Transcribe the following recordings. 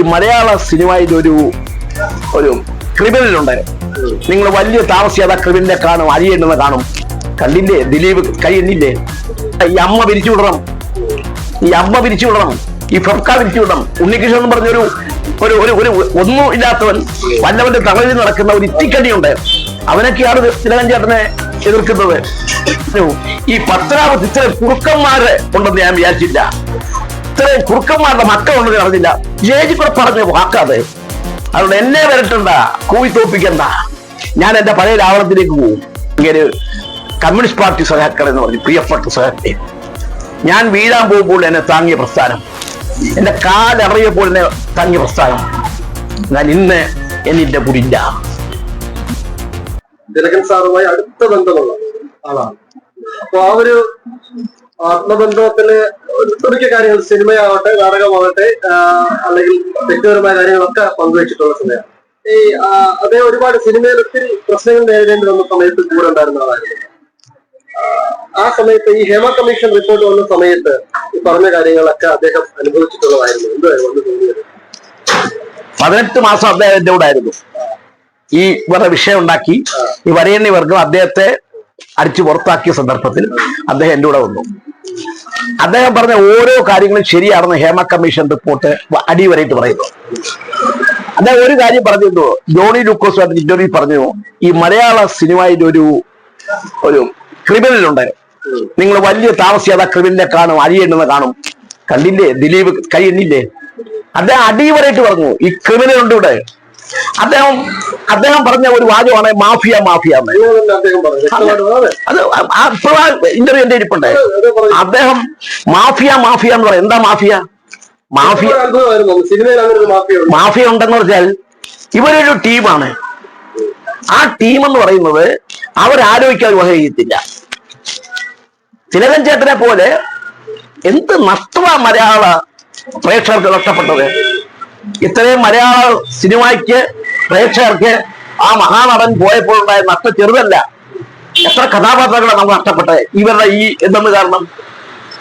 ഈ മലയാള സിനിമയിൽ ഒരു ഒരു ക്രിമിനൽ നിങ്ങൾ വലിയ താമസിയാതെ ക്രിമിനലിനെ കാണും അരിയേണ്ടെന്ന് കാണും. കണ്ടില്ലേ? ദിലീപ് കൈ എണ്ണില്ലേ? ഈ അമ്മ പിരിച്ചു വിടണം. ഈ അമ്മ പിരിച്ചു വിടണം. ഈ ഫെഫ്ക പിരിച്ചു വിടണം. ഉണ്ണികൃഷ്ണൻ എന്ന് പറഞ്ഞൊരു ഒരു ഒരു ഒരു ഒന്നും ഇല്ലാത്തവൻ വല്ലവന്റെ തമിഴിൽ നടക്കുന്ന ഒരു ഇത്തിക്കടിയുണ്ട് അവനൊക്കെയാണ് തിലകൻ ചേട്ടനെ എതിർക്കുന്നത്. ഈ പത്രാവ് ഇത്ര കുറുക്കന്മാര് ഉണ്ടെന്ന് ഞാൻ വിചാരിച്ചില്ല. ഇത്രയും കുറുക്കന്മാരുടെ മക്കളുണ്ടെന്ന് അറിഞ്ഞില്ല. ജേജി കൂടെ പറഞ്ഞ വാക്കാതെ. അതുകൊണ്ട് എന്നെ വരട്ടണ്ട കൂവി തോപ്പിക്കണ്ട. ഞാൻ എന്റെ പഴയ രാവണത്തിലേക്ക് പോകും. ഇങ്ങനെ കമ്മ്യൂണിസ്റ്റ് പാർട്ടി സഹാക്കൾ എന്ന് പറഞ്ഞു പ്രിയപ്പെട്ട സഹാക്കളെ ഞാൻ വീഴാൻ പോകുമ്പോൾ എന്നെ താങ്ങിയ പ്രസ്ഥാനം. എന്റെ കാലറിയപ്പോൾ എന്നെ താങ്ങിയ പ്രസ്ഥാനം. ഞാൻ ഇന്ന് എന്നിന്റെ പുരില്ല തിലകൻ സാറുമായി അടുത്ത ബന്ധമുള്ള ആളാണ്. അപ്പൊ ആ ഒരു ആത്മബന്ധത്തിൽ ഒട്ടുമിക്ക കാര്യങ്ങൾ സിനിമയാവട്ടെ നാടകമാവട്ടെ അല്ലെങ്കിൽ വ്യക്തിപരമായ കാര്യങ്ങളൊക്കെ പങ്കുവച്ചിട്ടുള്ള സിനിമയാണ്. ഈ അതേ ഒരുപാട് സിനിമയിൽ ഒത്തിരി പ്രശ്നങ്ങൾ നേരിടേണ്ടി വന്ന സമയത്ത് കൂടെ ഉണ്ടായിരുന്ന ആളായിരുന്നു. ആ, സമയത്ത് ഈ ഹേമ കമ്മീഷൻ റിപ്പോർട്ട് വന്ന സമയത്ത് ഈ പറഞ്ഞ കാര്യങ്ങളൊക്കെ അദ്ദേഹം അനുഭവിച്ചിട്ടുള്ളതായിരുന്നു. എന്തായിരുന്നു ഒന്ന് പതിനെട്ട് മാസം അദ്ദേഹം എന്റെ കൂടെ ആയിരുന്നു. ഈ ഇവരുടെ വിഷയം ഉണ്ടാക്കി ഈ വരയണ്ണി വർഗം അദ്ദേഹത്തെ അടിച്ചു പുറത്താക്കിയ സന്ദർഭത്തിൽ അദ്ദേഹം എന്റെ കൂടെ വന്നു. അദ്ദേഹം പറഞ്ഞ ഓരോ കാര്യങ്ങളും ശരിയാണെന്ന് ഹേമ കമ്മീഷൻ റിപ്പോർട്ട് അടിവരായിട്ട് പറയുന്നു. അദ്ദേഹം ഒരു കാര്യം പറഞ്ഞിരുന്നു. ജോണി ലൂക്കോസുമായിട്ട് ഇന്റർവ്യൂ പറഞ്ഞു ഈ മലയാള സിനിമയിൽ ഒരു ഒരു ക്രിമിനൽ ഉണ്ട്. നിങ്ങൾ വലിയ താമസിയാതെ ക്രിമിനലിനെ കാണും അരിയെണ്ണുന്ന കാണും. കണ്ടില്ലേ? ദിലീപ് കൈ എണ്ണില്ലേ? അദ്ദേഹം അടിവരായിട്ട് പറഞ്ഞു ഈ ക്രിമിനൽ ഉണ്ട് ഇവിടെ. അദ്ദേഹം അദ്ദേഹം പറഞ്ഞ ഒരു വാചകമാണ് മാഫിയ മാഫിയ അത് ഇപ്പോഴാ ഇന്റർവ്യൂ എന്റെ ഇരിപ്പുണ്ട്. അദ്ദേഹം മാഫിയ മാഫിയ എന്ന് പറയും. എന്താ മാഫിയ? മാഫിയ മാഫിയ മാഫിയ ഉണ്ടെന്ന് വെച്ചാൽ ഇവരൊരു ടീമാണ്. ആ ടീം എന്ന് പറയുന്നത് അവരാലോചിക്കാൻ വക ചെയ്യത്തില്ല തിലകൻ ചേട്ടനെ പോലെ എന്ത് നഷ്ടമാ മലയാള പ്രേക്ഷകർക്ക് നഷ്ടപ്പെട്ടത്? ഇത്രയും മലയാള സിനിമയ്ക്ക് പ്രേക്ഷകർക്ക് ആ മഹാനടൻ പോയപ്പോഴുണ്ടായ നഷ്ടം ചെറുതല്ല. എത്ര കഥാപാത്രങ്ങളാണ് നമ്മൾ നഷ്ടപ്പെട്ടത്? ഇവരുടെ ഈ എന്തെന്ന് കാരണം?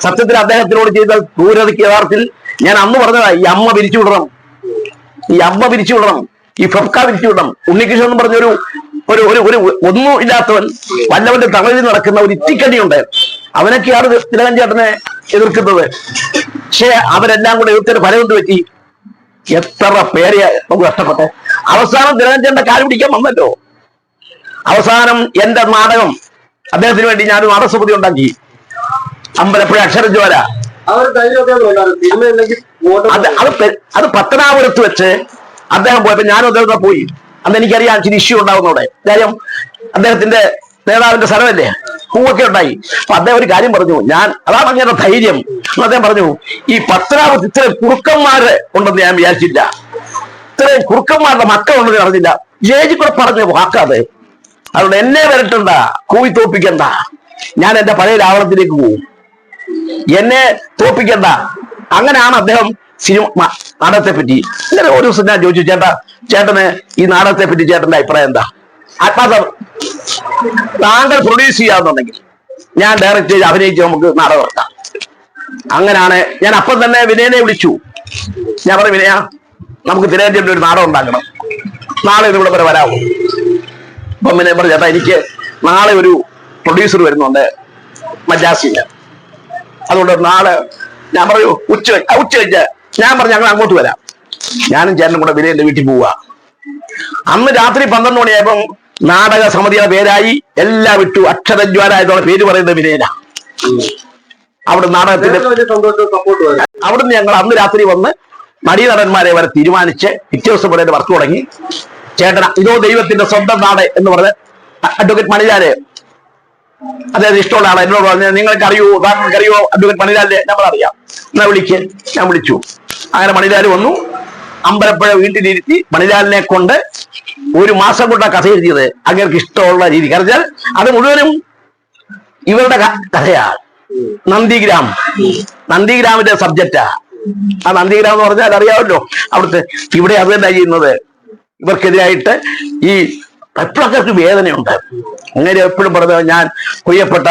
സത്യത്തിൽ അദ്ദേഹത്തിനോട് ചെയ്ത ക്രൂരതയ്ക്ക് യഥാർത്ഥത്തിൽ ഞാൻ അന്ന് പറഞ്ഞതാ ഈ അമ്മ പിരിച്ചു വിടണം. ഈ അമ്മ പിരിച്ചു വിടണം. ഈ ഫെഫ്ക പിരിച്ചു വിടണം. ഉണ്ണികൃഷ്ണൻ എന്ന് പറഞ്ഞൊരു ഒരു ഒരു ഒരു ഒന്നും ഇല്ലാത്തവൻ വല്ലവന്റെ തമിഴിൽ നടക്കുന്ന ഒരു ഇത്തിക്കടിയുണ്ട് അവനൊക്കെയാണ് തിലകൻ ചേട്ടനെ എതിർക്കുന്നത്. പക്ഷേ അവരെല്ലാം കൂടെ എതിർത്തിന് ഫലം എന്ത് പറ്റി? എത്ര പേരെ നമുക്ക് നഷ്ടപ്പെട്ടെ? അവസാനം ചേട്ടന്റെ കാൽ പിടിക്കാൻ വന്നല്ലോ. അവസാനം എന്റെ നാടകം അദ്ദേഹത്തിന് വേണ്ടി ഞാൻ നാടകസമിതി ഉണ്ടാക്കി. അമ്പലപ്പുഴ അക്ഷരജ്വാല. അത് അത് അത് പത്തനാപുരത്ത് വെച്ച് അദ്ദേഹം പോയപ്പോ ഞാനും അദ്ദേഹത്തെ പോയി. അന്ന് എനിക്കറിയാം ഇച്ചിരി ഇഷ്യൂ ഉണ്ടാവുന്നവിടെ കാര്യം അദ്ദേഹത്തിന്റെ നേതാവിന്റെ സ്ഥലമല്ലേ? പൂവൊക്കെ ഉണ്ടായി. അപ്പൊ അദ്ദേഹം ഒരു കാര്യം പറഞ്ഞു. ഞാൻ അതാണ് അങ്ങനെ ധൈര്യം. അദ്ദേഹം പറഞ്ഞു ഈ പത്തനാപുരത്ത് ഇത്രയും കുറുക്കന്മാര് ഉണ്ടെന്ന് ഞാൻ വിചാരിച്ചില്ല. ഇത്രയും കുറുക്കന്മാരുടെ മക്കളുണ്ടെന്ന് അറിഞ്ഞില്ല. ജേജി കൂടെ പറഞ്ഞു വാക്കാതെ. അതുകൊണ്ട് എന്നെ വരട്ടണ്ട കൂവി തോപ്പിക്കണ്ട. ഞാൻ എന്റെ പഴയ രാവണത്തിലേക്ക് പോകും എന്നെ തോപ്പിക്കണ്ട. അങ്ങനെയാണ് അദ്ദേഹം സിനിമ നാടകത്തെ പറ്റി ഇങ്ങനെ ഒരു ദിവസം ഞാൻ ചോദിച്ചു ചേട്ടാ ചേട്ടന് ഈ നാടകത്തെ പറ്റി ചേട്ടന്റെ അഭിപ്രായം എന്താ? ആത്മാർത്ഥം താങ്കൾ പ്രൊഡ്യൂസ് ചെയ്യാന്നുണ്ടെങ്കിൽ ഞാൻ ഡയറക്റ്റ് ചെയ്ത് അഭിനയിച്ച് നമുക്ക് നാടകം ഇറക്കാം അങ്ങനെയാണ് ഞാൻ അപ്പം തന്നെ വിനയനെ വിളിച്ചു. ഞാൻ പറഞ്ഞു വിനയ നമുക്ക് തിരുവനന്തപുരത്ത് ഒരു നാടകം ഉണ്ടാക്കണം. നാളെ ഇവിടെ വരെ വരാമോ അപ്പം വിനയ പറഞ്ഞു ചേട്ടാ എനിക്ക് നാളെ ഒരു പ്രൊഡ്യൂസർ വരുന്നുണ്ട് മജാസിന്റെ അതുകൊണ്ട് നാളെ ഞാൻ പറയൂ ഉച്ച ഉച്ച കഴിഞ്ഞ് ഞാൻ പറഞ്ഞു ഞങ്ങൾ അങ്ങോട്ട് വരാം. ഞാനും ചേട്ടനും കൂടെ വിനയന്റെ വീട്ടിൽ പോവുക. അന്ന് രാത്രി പന്ത്രണ്ട് മണിയായപ്പം നാടക സമിതിയുടെ പേരായി എല്ലാം ഇട്ടു അക്ഷരജ്വാല എന്നുള്ള പേര് പറയുന്നത് വിനയന. അവിടെ നാടകത്തിന്റെ അവിടുന്ന് ഞങ്ങൾ അന്ന് രാത്രി വന്ന് നടീനടന്മാരെ വരെ തീരുമാനിച്ച് പിറ്റേ ദിവസം മുതൽ വർക്ക് തുടങ്ങി. ചേട്ടന ഇതോ ദൈവത്തിന്റെ സ്വന്തം നാട് എന്ന് പറഞ്ഞ് അഡ്വക്കേറ്റ് മണിലാലെ. അദ്ദേഹത്തിന് ഇഷ്ടമുള്ള ആളെ എന്നോട് പറഞ്ഞു നിങ്ങൾക്ക് അറിയോ? താങ്കൾക്ക് അറിയോ? അഡ്വക്കേറ്റ് മണിലാലിനെ നമ്മൾ അറിയാം എന്നാ വിളിക്ക് ഞാൻ വിളിച്ചു. അങ്ങനെ മണിലാൽ വന്നു. അമ്പലപ്പുഴ വീട്ടിലിരുത്തി മണിലാലിനെ കൊണ്ട് ഒരു മാസം കൊണ്ട കഥ എഴുതിയത്. അങ്ങേർക്ക് ഇഷ്ടമുള്ള രീതി കാരണം അത് മുഴുവനും ഇവരുടെ കഥയാ. നന്ദിഗ്രാം. നന്ദിഗ്രാമിന്റെ സബ്ജക്റ്റാ. ആ നന്ദിഗ്രാം എന്ന് പറഞ്ഞാൽ അറിയാമല്ലോ അവിടുത്തെ. ഇവിടെ അത് തന്നെ ചെയ്യുന്നത്. ഇവർക്കെതിരായിട്ട് ഈ എപ്പോഴൊക്കെ വേദനയുണ്ട്. അങ്ങനെ എപ്പോഴും പറഞ്ഞ ഞാൻ പ്രിയപ്പെട്ട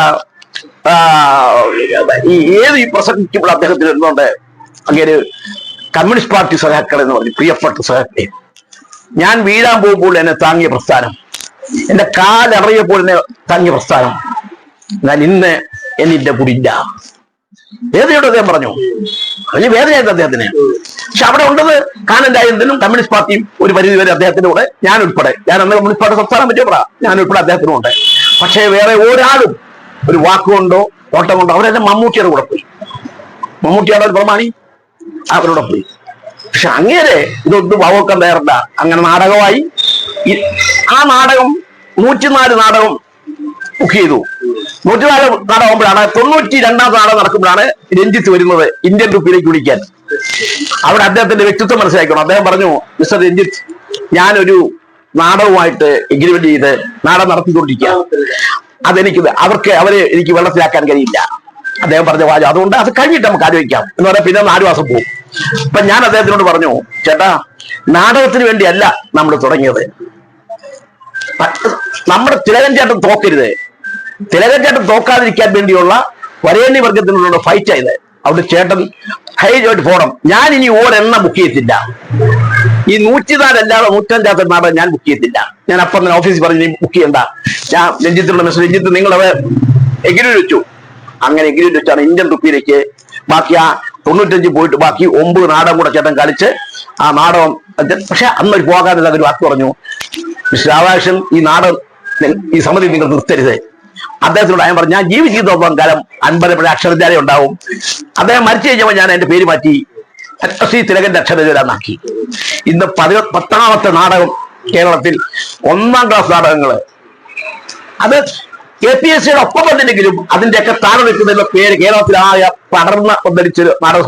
ഈ ഏത് ഈ പ്രസംഗിക്കുമ്പോൾ അദ്ദേഹത്തിന് എന്തുണ്ട്? അങ്ങനെ കമ്മ്യൂണിസ്റ്റ് പാർട്ടി സഹാക്കൾ എന്ന് പറഞ്ഞു പ്രിയപ്പെട്ട സഹാക്കളെ ഞാൻ വീഴാൻ പോകുമ്പോൾ എന്നെ താങ്ങിയ പ്രസ്ഥാനം. എന്റെ കാലറിയപ്പോൾ എന്നെ താങ്ങിയ പ്രസ്ഥാനം. എന്നാൽ ഇന്ന് എന്നിന്റെ കുടില്ല. വേദനയോട് അദ്ദേഹം പറഞ്ഞു. വലിയ വേദനയായിരുന്നു അദ്ദേഹത്തിന്. പക്ഷെ അവിടെ ഉണ്ടത് കാനന്തായതിനും കമ്മ്യൂണിസ്റ്റ് പാർട്ടിയും ഒരു പരിധി വരെ അദ്ദേഹത്തിന്റെ കൂടെ ഞാൻ ഉൾപ്പെടെ. ഞാൻ അന്ന് കമ്മ്യൂണിസ്റ്റ് പാർട്ടി സംസ്ഥാനം പറ്റിയ ഞാൻ ഉൾപ്പെടെ അദ്ദേഹത്തിനും ഉണ്ട്. പക്ഷേ വേറെ ഒരാളും ഒരു വാക്കുകൊണ്ടോ ഓട്ടം കൊണ്ടോ അവരെ മമ്മൂട്ടിയുടെ കൂടെ പോയി. മമ്മൂട്ടിയാണ് ഒരു പ്രമാണി? അവരോട് പോയി പക്ഷെ അങ്ങേരെ ഇതൊന്നും വകവെക്കാൻ തയ്യാറല്ല. അങ്ങനെ നാടകമായി ആ നാടകം നൂറ്റിനാല് നാടകം ബുക്ക് ചെയ്തു. നൂറ്റിനാല് നാടകമ്പോഴാണ് തൊണ്ണൂറ്റി രണ്ടാം നാടകം നടക്കുമ്പോഴാണ് രഞ്ജിത്ത് വരുന്നത് ഇന്ത്യൻ ഗ്രൂപ്പിലേക്ക് വിളിക്കാൻ. അവിടെ അദ്ദേഹത്തിന്റെ വ്യക്തിത്വം മനസ്സിലാക്കണം. അദ്ദേഹം പറഞ്ഞു മിസ്റ്റർ രഞ്ജിത്ത് ഞാനൊരു നാടകവുമായിട്ട് എഗ്രിമെന്റ് ചെയ്ത് നാടകം നടത്തിക്കൊണ്ടിരിക്കുക അതെനിക്ക് അവർക്ക് അവരെ എനിക്ക് വെള്ളത്തിലാക്കാൻ കഴിയില്ല. അദ്ദേഹം പറഞ്ഞ വാചകം അതുകൊണ്ട് അത് കഴിഞ്ഞിട്ട് നമുക്ക് ആലോചിക്കാം എന്ന് പറയാൻ പിന്നെ നാല് മാസം പോകും. അപ്പൊ ഞാൻ അദ്ദേഹത്തിനോട് പറഞ്ഞു ചേട്ടാ നാടകത്തിന് വേണ്ടിയല്ല നമ്മൾ തുടങ്ങിയത്. നമ്മുടെ തിലകൻ ചേട്ടൻ തോക്കരുത്. തിലകൻ ചേട്ടൻ തോക്കാതിരിക്കാൻ വേണ്ടിയുള്ള വരേണി വർഗത്തിനുള്ള ഫൈറ്റ് ആയത് അവിടെ ചേട്ടൻ ഹൈജോട്ട് ഫോറം ഞാൻ ഇനി ഓരെണ്ണ ബുക്ക് ചെയ്തില്ല ഈ നൂറ്റിനാലല്ലാതെ നൂറ്റഞ്ചാത്ത നാടകം ഞാൻ ബുക്ക് ചെയ്തില്ല ഞാൻ അപ്പം തന്നെ ഓഫീസിൽ പറഞ്ഞു ബുക്ക് ചെയ്യണ്ട. ഞാൻ രഞ്ജിത്തിനുള്ള മെസ്സേജ് രഞ്ജിത്ത് നിങ്ങൾ എഗ്രി വെച്ചു? അങ്ങനെ എഗ്രിമെന്റ് വെച്ചാണ് ഇന്ത്യൻ റുപ്പിയിലേക്ക് ബാക്കി ആ തൊണ്ണൂറ്റഞ്ച് പോയിട്ട് ബാക്കി ഒമ്പത് നാടകം കൂടെ ചേട്ടൻ കളിച്ച് ആ നാടകം പക്ഷെ അന്ന് പോകാതെ ഒരു വാക്ക് പറഞ്ഞു. മിസ്റ്റർ രാധാകൃഷ്ണൻ ഈ നാടകം ഈ സമിതി നിങ്ങൾ നിർത്തരുത്. അദ്ദേഹത്തിനോട് ഞാൻ പറഞ്ഞു ഞാൻ ജീവിച്ചിരുന്നോളം കാലം അൻപത് അക്ഷരജാല ഉണ്ടാവും. അദ്ദേഹം മരിച്ചു കഴിഞ്ഞപ്പോൾ ഞാൻ എന്റെ പേര് മാറ്റി. ശ്രീ തിലകന്റെ അക്ഷരജാലാന്നാക്കി ഇന്ന് പതി പത്താമത്തെ നാടകം കേരളത്തിൽ ഒന്നാം ക്ലാസ് നാടകങ്ങൾ. അത് കെ പി എസ് സിയുടെ ഒപ്പം വന്നില്ലെങ്കിലും അതിന്റെയൊക്കെ താഴെ നിൽക്കുന്നതിന്റെ പേര് കേരളത്തിലായ പടർന്ന പന്തലിച്ചൊരു നാടകം